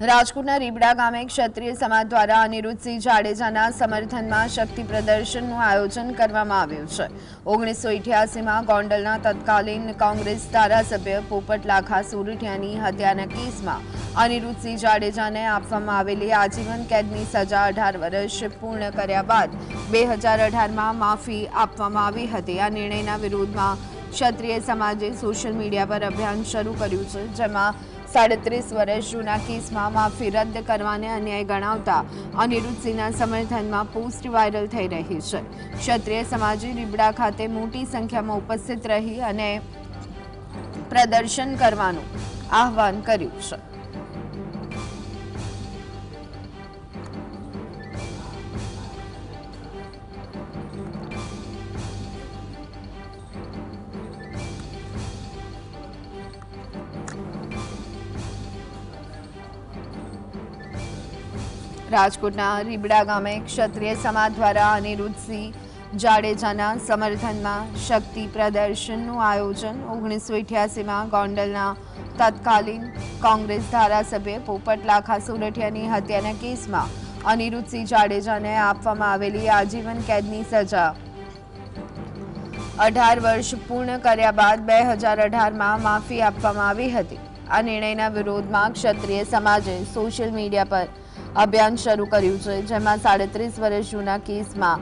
રાજકોટના રીબડા ગામે ક્ષત્રિય સમાજ દ્વારા અનિરુદ્ધસિંહ જાડેજાના સમર્થનમાં શક્તિ પ્રદર્શનનું આયોજન કરવામાં આવ્યું છે. ઓગણીસો ઇઠ્યાસીમાં ગોંડલના તત્કાલીન કોંગ્રેસ ધારાસભ્ય પોપટ લાખા સુરઠિયાની હત્યાના કેસમાં અનિરુદ્ધસિંહ જાડેજાને આપવામાં આવેલી આજીવન કેદની સજા અઢાર વર્ષ પૂર્ણ કર્યા બાદ બે હજાર અઢારમાં માફી આપવામાં આવી હતી. આ નિર્ણયના વિરોધમાં ક્ષત્રિય સમાજે સોશિયલ મીડિયા પર અભિયાન શરૂ કર્યું છે, જેમાં સાડત્રીસ વર્ષ જૂના કેસમાં માફી રદ કરવાને અન્યાય ગણાવતા અનિરુદ્ધસિંહના સમર્થનમાં પોસ્ટ વાયરલ થઈ રહી છે. ક્ષત્રિય સમાજે રીબડા ખાતે મોટી સંખ્યામાં ઉપસ્થિત રહી અને પ્રદર્શન કરવાનું આહવાન કર્યું છે. રાજકોટના રીબડા ગામે ક્ષત્રિય સમાજ દ્વારા અનિરુદ્ધસિંહ જાડેજાના સમર્થનમાં શક્તિ પ્રદર્શનનું આયોજન ઓગણીસો અઠ્યાસીમાં ગોંડલના તત્કાલીન કોંગ્રેસ ધારાસભ્ય પોપટલાખા લાખા હત્યાના કેસમાં અનિરુદ્ધસિંહ જાડેજાને આપવામાં આવેલી આજીવન કેદની સજા. અઢાર વર્ષ પૂર્ણ કર્યા બાદ બે હજાર અઢારમાં માફી આપવામાં આવી હતી. આ નિર્ણયના વિરોધમાં ક્ષત્રિય સમાજે સોશિયલ મીડિયા પર અભિયાન શરૂ કર્યું છે, જેમાં સાડત્રીસ વર્ષ જૂના કેસમાં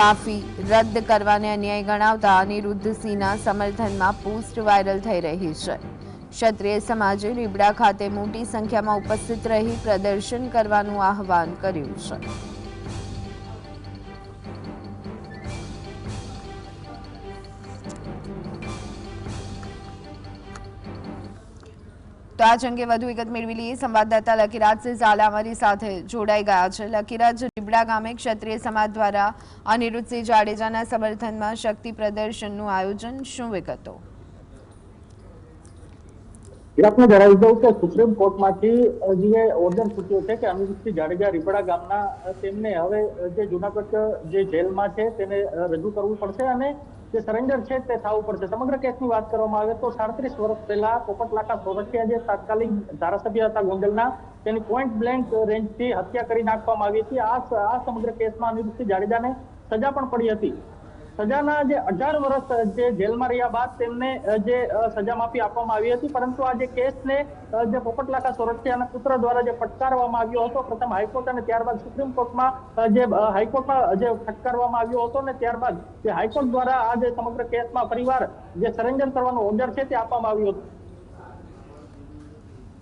માફી રદ કરવાને અન્યાય ગણાવતા અનિરુદ્ધસિંહના સમર્થનમાં પોસ્ટ વાયરલ થઈ રહી છે. ક્ષત્રિય સમાજે લીબડા ખાતે મોટી સંખ્યામાં ઉપસ્થિત રહી પ્રદર્શન કરવાનું આહવાન કર્યું છે. તો આ અંગે વધુ વિગત મેળવી લઈએ. સંવાદદાતા લકીરાજસિંહ ઝાલા સાથે જોડાઈ ગયા છે. લકીરાજ રીબડા ગામે ક્ષત્રિય સમાજ દ્વારા અનિરુદ્ધસિંહ જાડેજાના સમર્થનમાં શક્તિ પ્રદર્શનનું આયોજન. શું વિગતો? સુપ્રીમ કોર્ટમાંથી જે ઓર્ડર સૂચ્યો છે કે અનિરુદ્ધસિંહ જાડેજા રીપડા ગામના, તેમને હવે જે જુનાગઢ જે જેલમાં છે, તેને રજૂ કરવું પડશે અને જે સરેન્ડર છે તે થવું પડશે સમગ્ર કેસની વાત કરવામાં આવે તો સાડત્રીસ વર્ષ પહેલા પોપટ લાખા સોરઠિયા જે તાત્કાલિક ધારાસભ્ય હતા ગોંડલના, તેની પોઈન્ટ બ્લેન્ક રેન્જથી હત્યા કરી નાખવામાં આવી હતી. આ આ સમગ્ર કેસમાં અનિરુદ્ધસિંહ જાડેજાને સજા પણ પડી હતી. સજાના જે અઢાર વર્ષ જે જેલમાં રહ્યા બાદ તેમને જે સજા માફી આપવામાં આવી હતી. પરંતુ આ જે કેસને જે પોપટલાકા સોરઠિયાના પુત્ર દ્વારા જે ફટકારવામાં આવ્યો હતો, પ્રથમ હાઈકોર્ટ અને ત્યારબાદ સુપ્રીમ કોર્ટમાં જે હાઈકોર્ટમાં જે ફટકારવામાં આવ્યો હતો અને ત્યારબાદ જે હાઈકોર્ટ દ્વારા આ જે સમગ્ર કેસમાં ફરીવાર જે સરેન્ડર કરવાનો ઓર્ડર છે તે આપવામાં આવ્યો હતો.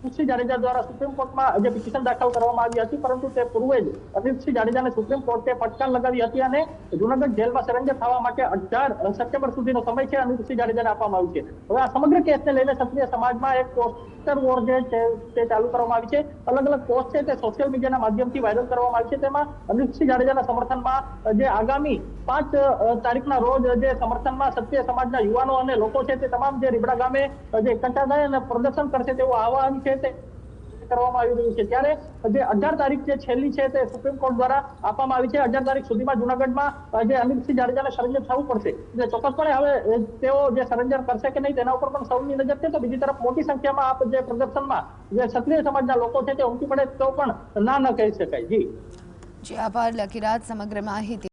અનિરુદ્ધસિંહ જાડેજા દ્વારા સુપ્રીમ કોર્ટમાં જે પિટિશન દાખલ કરવામાં આવી હતી, પરંતુ તે પૂર્વે જ અનિરુદ્ધસિંહ જાડેજાને સુપ્રીમ કોર્ટે ફટકાર લગાવી હતી અને જુનાગઢ જેલમાં સરેન્ડર થવા માટે અઢાર સપ્ટેમ્બર સુધીનો સમય છે અનિરુદ્ધસિંહ જાડેજાને આપવામાં આવ્યો છે. હવે આ સમગ્ર કેસને લઈને ક્ષત્રિય સમાજમાં એક પોસ્ટર વોર જે છે, તે ચાલુ કરવામાં આવી છે. અલગ અલગ પોસ્ટ છે તે સોશિયલ મીડિયાના માધ્યમથી વાયરલ કરવામાં આવી છે. તેમાં અનિરુદ્ધસિંહ જાડેજાના સમર્થનમાં જે આગામી પાંચ તારીખના રોજ જે સમર્થનમાં ક્ષત્રિય સમાજના યુવાનો અને લોકો છે તે તમામ જે રીબડા ગામે જે એકઠા થાય અને પ્રદર્શન કરશે તેવું આહવાન છે તે કરવામાં આવી રહ્યું છે. ત્યારે જે અઢાર તારીખ જે છેલ્લી છે તે સુપ્રીમ કોર્ટ દ્વારા આપવામાં આવી છે. અઢાર તારીખ સુધીમાં જુનાગઢમાં જે અનિલસિંહ જાડેજાને સરેન્ડર થવું પડશે. એટલે ચોક્કસપણે હવે તેઓ જે સરેન્ડર કરશે કે નહીં તેના ઉપર પણ સૌની નજર છે. તો બીજી તરફ મોટી સંખ્યામાં આપ જે પ્રદર્શનમાં જે ક્ષત્રિય સમાજના લોકો છે તે ઉમટી પડે તો પણ ના ન કહી શકાય. જી. જી, આભાર. લકીરાજ સમગ્ર માહિતી.